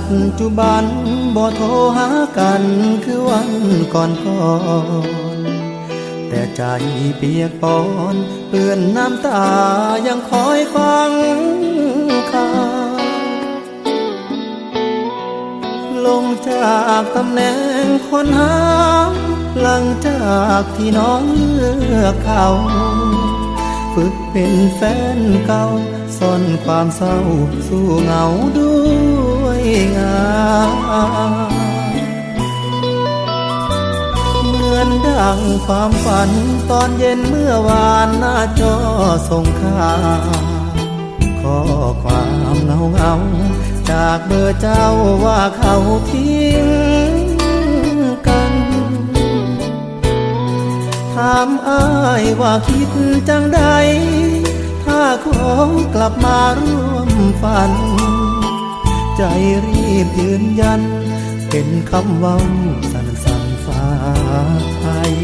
จจุบันบ่โทรหากันคือวันก่อนก่อนแต่ใจเปียกปอนเปื้อนน้ำตายังคอยฟังข่าวลงจากตำแหน่งคนหา หลังจากที่น้องเลือกเขาฝึกเป็นแฟนเก่าซ่อนความเศร้า สู้เหงาด้วย งานเหมือนดังความฝันตอนเย็นเมื่อวานหน้าจอส่งข่าวข้อความเงาเงาจากเบอร์เจ้าว่าเขาทิ้งกัน ถามอ้ายว่าคิดจังใด ถ้าขอกลับมาร่วมฝัน ใจรีบยืนยัน เป็นคำเว้าสั่นสั่นฟ้าไทย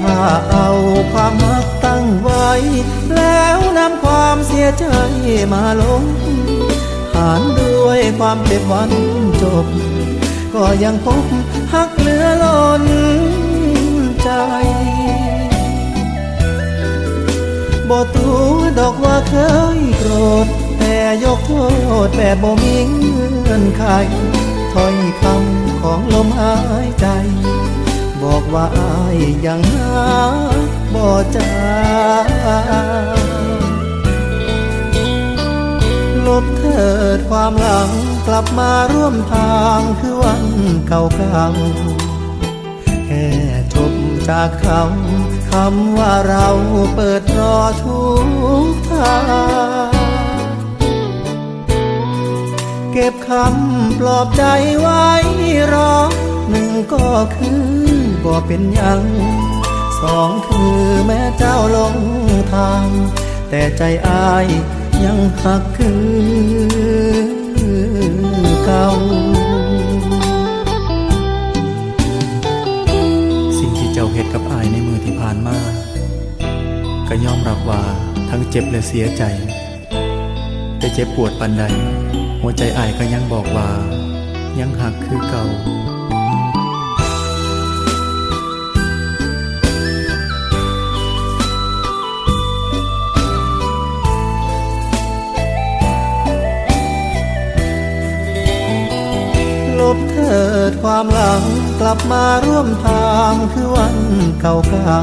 ถ้าเอาความรักตั้งไว้ แล้วนำความเสียใจมาลง หารด้วยความเจ็บวันจบ ก็ยังพบหักเหลือล้นใจ บ่ตัวดอกว่าเคยโกรธ แต่ยกโทษแบบบ่มีเงื่อนไขถ้อยคำของลมหายใจ บอกว่าอายยังหาบ่จาลบเถิดความหลังกลับมาร่วมทางคือวันเก่าๆแค่จบ จากคำคำว่าเราเปิดรอทุกทางเก็บคำปลอบใจไว้รอหนึ่งก็คือบ่เป็นยังสองคือแม้เจ้าลงทาง แต่ใจอายยังหักคือเก่าาเหตุกับอายในมือที่ผ่านมาก็ยอมรับว่าทั้งเจ็บและเสียใจ แต่เจ็บปวดปันใด หัวใจอายก็ยังบอกว่า ยังหักคือเก่า บเถิดความหลังกลับมาร่วมทางคือวันเก่า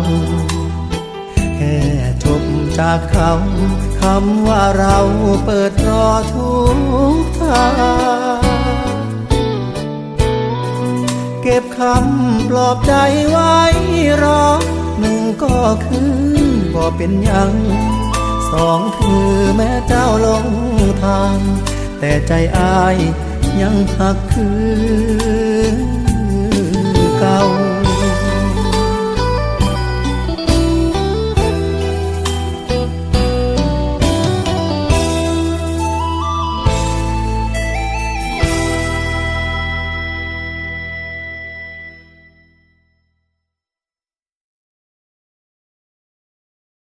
ๆแค่จบจากคำคำว่าเราเปิดรอทุกทางเก็บคำปลอบใจไว้รอหนึ่งก็คือบ่เป็นยังสองคือแม้เจ้าลงทาง แต่ใจอาย ยังหักคือเก่า